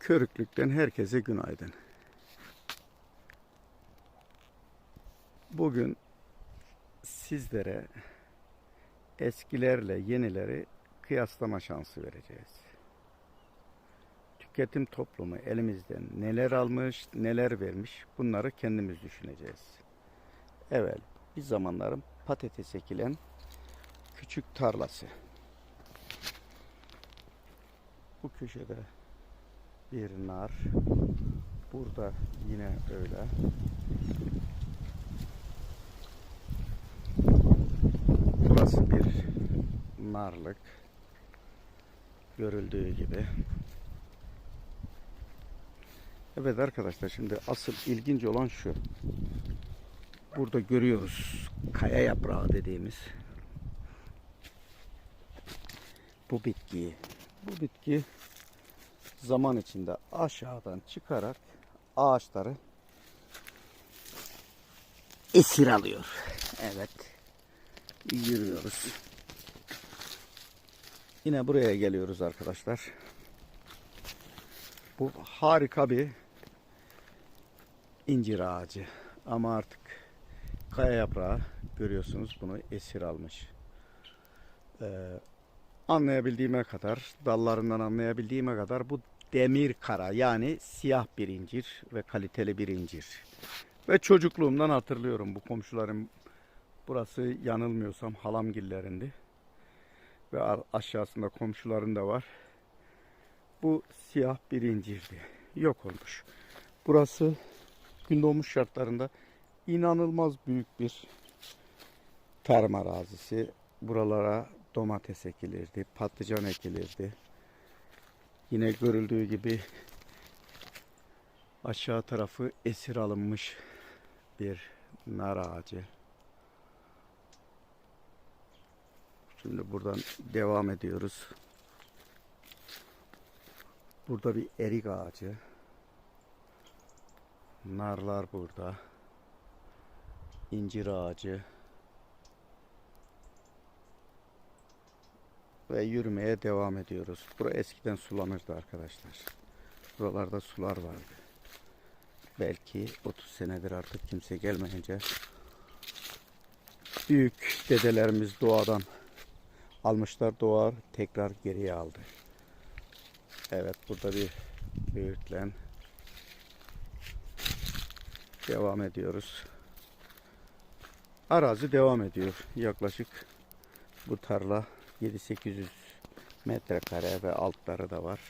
Körüklük'ten herkese günaydın. Bugün sizlere eskilerle yenileri kıyaslama şansı vereceğiz. Tüketim toplumu elimizden neler almış, neler vermiş bunları kendimiz düşüneceğiz. Evet, bir zamanların patates ekilen küçük tarlası. Bu köşede bir nar. Burada yine öyle. Burası bir narlık. Görüldüğü gibi. Evet arkadaşlar şimdi asıl ilginç olan şu. Burada görüyoruz kaya yaprağı dediğimiz bu bitkiyi. Bu bitki zaman içinde aşağıdan çıkarak ağaçları esir alıyor. Evet. Yürüyoruz. Yine buraya geliyoruz arkadaşlar. Bu harika bir incir ağacı. Ama artık kaya yaprağı görüyorsunuz bunu esir almış. Ee, anlayabildiğime kadar, dallarından anlayabildiğime kadar bu demir kara yani siyah bir incir ve kaliteli bir incir. Ve çocukluğumdan hatırlıyorum bu komşularım burası yanılmıyorsam halamgillerindi. Ve aşağısında komşuların da var. Bu siyah bir incirdi. Yok olmuş. Burası gün doğmuş şartlarında inanılmaz büyük bir tarım arazisi. Buralara domates ekilirdi, patlıcan ekilirdi. Yine görüldüğü gibi aşağı tarafı esir alınmış bir nar ağacı. Şimdi buradan devam ediyoruz. Burada bir erik ağacı. Narlar burada. İncir ağacı. Ve yürümeye devam ediyoruz. Bura eskiden sulanırdı arkadaşlar. Buralarda sular vardı. Belki 30 senedir artık kimse gelmeyince büyük dedelerimiz doğadan almışlar doğa tekrar geriye aldı. Evet burada bir büyüklen devam ediyoruz. Arazi devam ediyor. Yaklaşık bu tarla 7-800 metrekare ve altları da var.